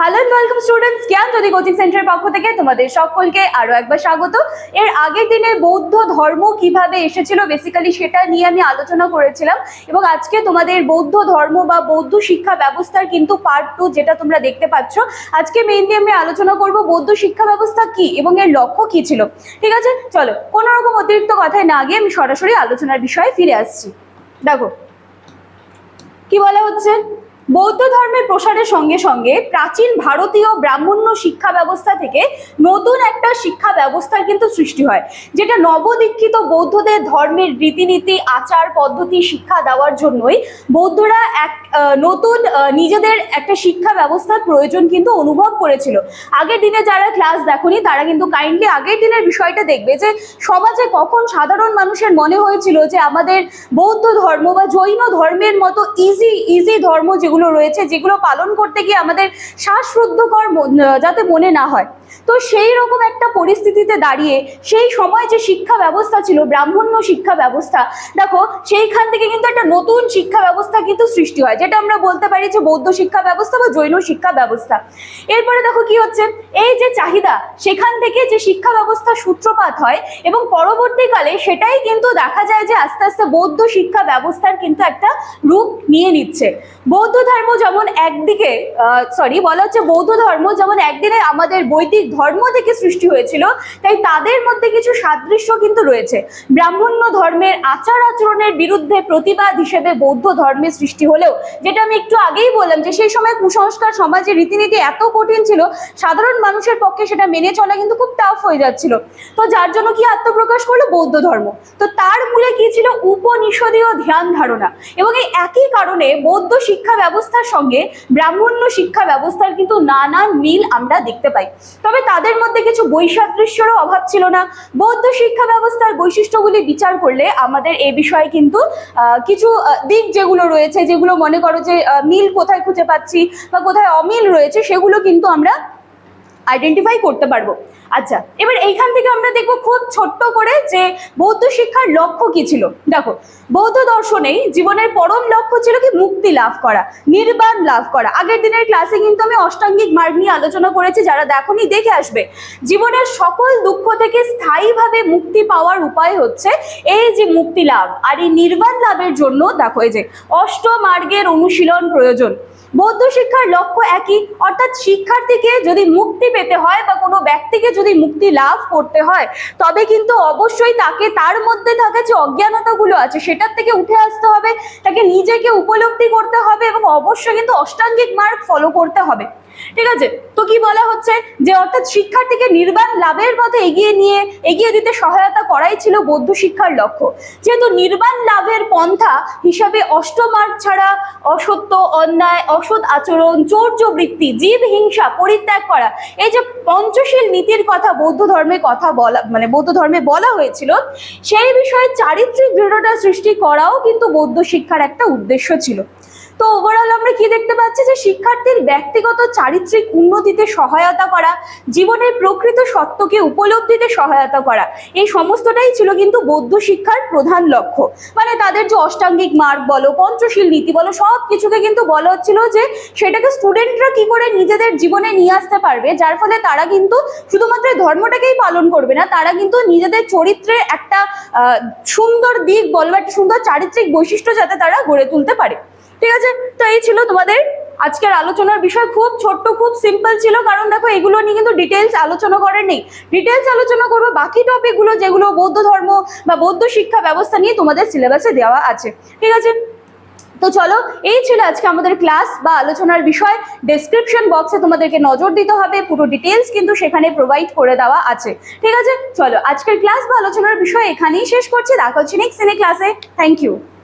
Hello and welcome students জ্ঞান জ্যোতি coaching সেন্টারের পক্ষ থেকে তোমাদের সকলকে আরও একবার স্বাগত। এর আগের দিনে বৌদ্ধ ধর্ম কীভাবে এসেছিল বেসিক্যালি সেটা নিয়ে আমি আলোচনা করেছিলাম এবং আজকে তোমাদের বৌদ্ধ ধর্ম বা বৌদ্ধ শিক্ষা ব্যবস্থার কিন্তু পার্ট টু যেটা তোমরা দেখতে পাচ্ছ, আজকে মেইনলি আমি আলোচনা করব বৌদ্ধ শিক্ষা ব্যবস্থা কি এবং এর লক্ষ্য কি ছিল। ঠিক আছে? চলো, কোনো রকম অতিরিক্ত কথায় না গিয়ে আমি সরাসরি আলোচনার বিষয়ে ফিরে আসছি। দেখো, কি বলা হচ্ছে? বৌদ্ধ ধর্মের প্রসারের সঙ্গে সঙ্গে প্রাচীন ভারতীয় ব্রাহ্মণ্য শিক্ষা ব্যবস্থা থেকে নতুন একটা শিক্ষা ব্যবস্থার কিন্তু সৃষ্টি হয়, যেটা নবদীক্ষিত বৌদ্ধদের ধর্মের রীতিনীতি, আচার, পদ্ধতি, শিক্ষা দেওয়ার জন্যই বৌদ্ধরা এক নতুন নিজেদের একটা শিক্ষা ব্যবস্থার প্রয়োজন কিন্তু অনুভব করেছিল। আগের দিনে যারা ক্লাস দেখনি, তারা কিন্তু কাইন্ডলি আগের দিনের বিষয়টা দেখবে যে সমাজে কখন সাধারণ মানুষের মনে হয়েছিল যে আমাদের বৌদ্ধ ধর্ম বা জৈন ধর্মের মতো ইজি ইজি ধর্ম যেগুলো রয়েছে যেগুলো পালন করতে গিয়ে আমাদের শ্বাসরুদ্ধকর যাতে মনে না হয়। তো সেই রকম একটা পরিস্থিতিতে দাঁড়িয়ে সেই সময় যে শিক্ষা ব্যবস্থা ছিল, ব্রাহ্মণ্য শিক্ষা ব্যবস্থা, দেখো সেইখান থেকে কিন্তু একটা নতুন শিক্ষা ব্যবস্থা কিন্তু সৃষ্টি হয়, যেটা আমরা বলতে পারি যে বৌদ্ধ শিক্ষা ব্যবস্থা বা জৈন শিক্ষা ব্যবস্থা। এরপরে দেখো কি হচ্ছে? এই যে চাহিদা, সেখান থেকে যে শিক্ষা ব্যবস্থা সূত্রপাত হয় এবং পরবর্তীকালে সেটাই কিন্তু দেখা যায় যে আস্তে আস্তে বৌদ্ধ শিক্ষা ব্যবস্থার কিন্তু একটা রূপ নিয়ে নিচ্ছে। বৌদ্ধ ধর্ম যেমন একদিকে সরি বলা হচ্ছে বৌদ্ধ ধর্ম যেমন একদিনে আমাদের বৈদিক ধর্ম থেকে সৃষ্টি হয়েছিল, তাই তাদের মধ্যে কিছু সাদৃশ্য কিন্তু রয়েছে। ব্রাহ্মণ্য ধর্মের আচার আচরণের বিরুদ্ধে প্রতিবাদ হিসেবে বৌদ্ধ ধর্মের সৃষ্টি হলেও, যেটা আমি একটু আগেই বললাম যে সেই সময় কুসংস্কার, সমাজের রীতিনীতি এত কঠিন ছিল, সাধারণ মানুষের পক্ষে সেটা মেনে চলা কিন্তু খুব টাফ হয়ে যাচ্ছিল। তো যার জন্য কি আত্মপ্রকাশ করল? বৌদ্ধ ধর্ম। তো তার মূলে কি ছিল? উপনিষদীয় ধ্যান ধারণা। এবং এই একই কারণে বৌদ্ধ শিক্ষা ব্যবস্থার সঙ্গে ব্রাহ্মণ্য শিক্ষা ব্যবস্থার কিন্তু নানান মিল আমরা দেখতে পাই। তবে তাদের মধ্যে কিছু বৈসাদৃশ্যেরও অভাব ছিল না। বৌদ্ধ শিক্ষা ব্যবস্থার বৈশিষ্ট্যগুলি বিচার করলে আমাদের এ বিষয়ে কিন্তু কিছু দিক যেগুলো রয়েছে, যেগুলো মনে করো যে মিল কোথায় খুঁজে পাচ্ছি বা কোথায় অমিল রয়েছে, সেগুলো কিন্তু আমরা আইডেন্টিফাই করতে পারব। আচ্ছা এবার এইখান থেকে আমরা দেখব খুব ছোট্ট করে যে বৌদ্ধ শিক্ষার লক্ষ্য কি ছিল। দেখো, বৌদ্ধ দর্শনেই জীবনের পরম লক্ষ্য ছিল কি মুক্তি লাভ করা, নির্বাণ লাভ করা। আগের দিনের ক্লাসে কিন্তু আমি অষ্টাঙ্গিক মার্গ নিয়ে আলোচনা করেছি, যারা দেখনি দেখে আসবে। জীবনের সকল দুঃখ থেকে স্থায়ীভাবে মুক্তি পাওয়ার উপায় হচ্ছে এই যে মুক্তি লাভ, আর এই নির্বাণ লাভের জন্য দেখো এই যে অষ্টমার্গের অনুশীলন প্রয়োজন। বৌদ্ধ শিক্ষার লক্ষ্য একই। অর্থাৎ শিক্ষার্থীকে যদি মুক্তি পেতে হয় বা কোনো ব্যক্তিকে যদি মুক্তি লাভ করতে হয়, তবে কিন্তু অবশ্যই তাকে তার মধ্যে থাকা যে অজ্ঞানতাগুলো আছে, সেটার থেকে উঠে আসতে হবে, তাকে নিজেকে উপলব্ধি করতে হবে এবং অবশ্যই কিন্তু অষ্টাঙ্গিক মার্গ ফলো করতে হবে। ঠিক আছে? তো কি বলা হচ্ছে? যে অর্থাৎ শিক্ষার্থীকে নির্বাণ লাভের পথে এগিয়ে নিয়ে, এগিয়ে দিতে সহায়তা করাই ছিল বৌদ্ধ শিক্ষার লক্ষ্য। যেহেতু নির্বাণ লাভের পন্থা হিসাবে অষ্টমার্গ ছাড়া অসত্য, অন্যায়, অসৎ আচরণ, চৌর্য বৃত্তি, জীব হিংসা পরিত্যাগ করা, এই যে পঞ্চশীল নীতির কথা বৌদ্ধ ধর্মে কথা বলা মানে বৌদ্ধ ধর্মে বলা হয়েছিল, সেই বিষয়ে চারিত্রিক দৃঢ়তা সৃষ্টি করাও কিন্তু বৌদ্ধ শিক্ষার একটা উদ্দেশ্য ছিল। তো ওভারঅল আমরা কি দেখতে পাচ্ছি যে শিক্ষার্থীর ব্যক্তিগত চারিত্রিক উন্নতিতে সহায়তা করা, জীবনের প্রকৃত সত্যকে উপলব্ধিতে সহায়তা করা, এই সমস্তটাই ছিল কিন্তু বৌদ্ধ শিক্ষার প্রধান লক্ষ্য। মানে তাদের যে অষ্টাঙ্গিক মার্গ বলো, পঞ্চশীল নীতি বলো, সব কিছুকে কিন্তু বলা হচ্ছিল যে সেটাকে স্টুডেন্টরা কি করে নিজেদের জীবনে নিয়ে আসতে পারবে, যার ফলে তারা কিন্তু শুধুমাত্র ধর্মটাকেই পালন করবে না, তারা কিন্তু নিজেদের চরিত্রের একটা সুন্দর দিক বলো একটা সুন্দর চারিত্রিক বৈশিষ্ট্য যাতে তারা গড়ে তুলতে পারে। ঠিক আছে? তো এই ছিল তোমাদের আজকের আলোচনার বিষয়। খুব ছোট্ট, খুব সিম্পল ছিল, কারণ দেখো এগুলো নিয়ে কিন্তু ডিটেলস আলোচনা করার নেই। ডিটেলস আলোচনা করব বাকি টপিকগুলো যেগুলো বৌদ্ধ ধর্ম বা বৌদ্ধ শিক্ষা ব্যবস্থা নিয়ে তোমাদের সিলেবাসে দেওয়া আছে। ঠিক আছে? তো চলো, এই ছিল আজকে আমাদের ক্লাস বা আলোচনার বিষয়। ডেসক্রিপশন বক্সে তোমাদেরকে নজর দিতে হবে, পুরো ডিটেলস কিন্তু সেখানে প্রোভাইড করে দেওয়া আছে। ঠিক আছে? চলো, আজকের ক্লাস বা আলোচনার বিষয় এখানেই শেষ করছি। দেখা হচ্ছে নেক্সট ক্লাসে থ্যাংক ইউ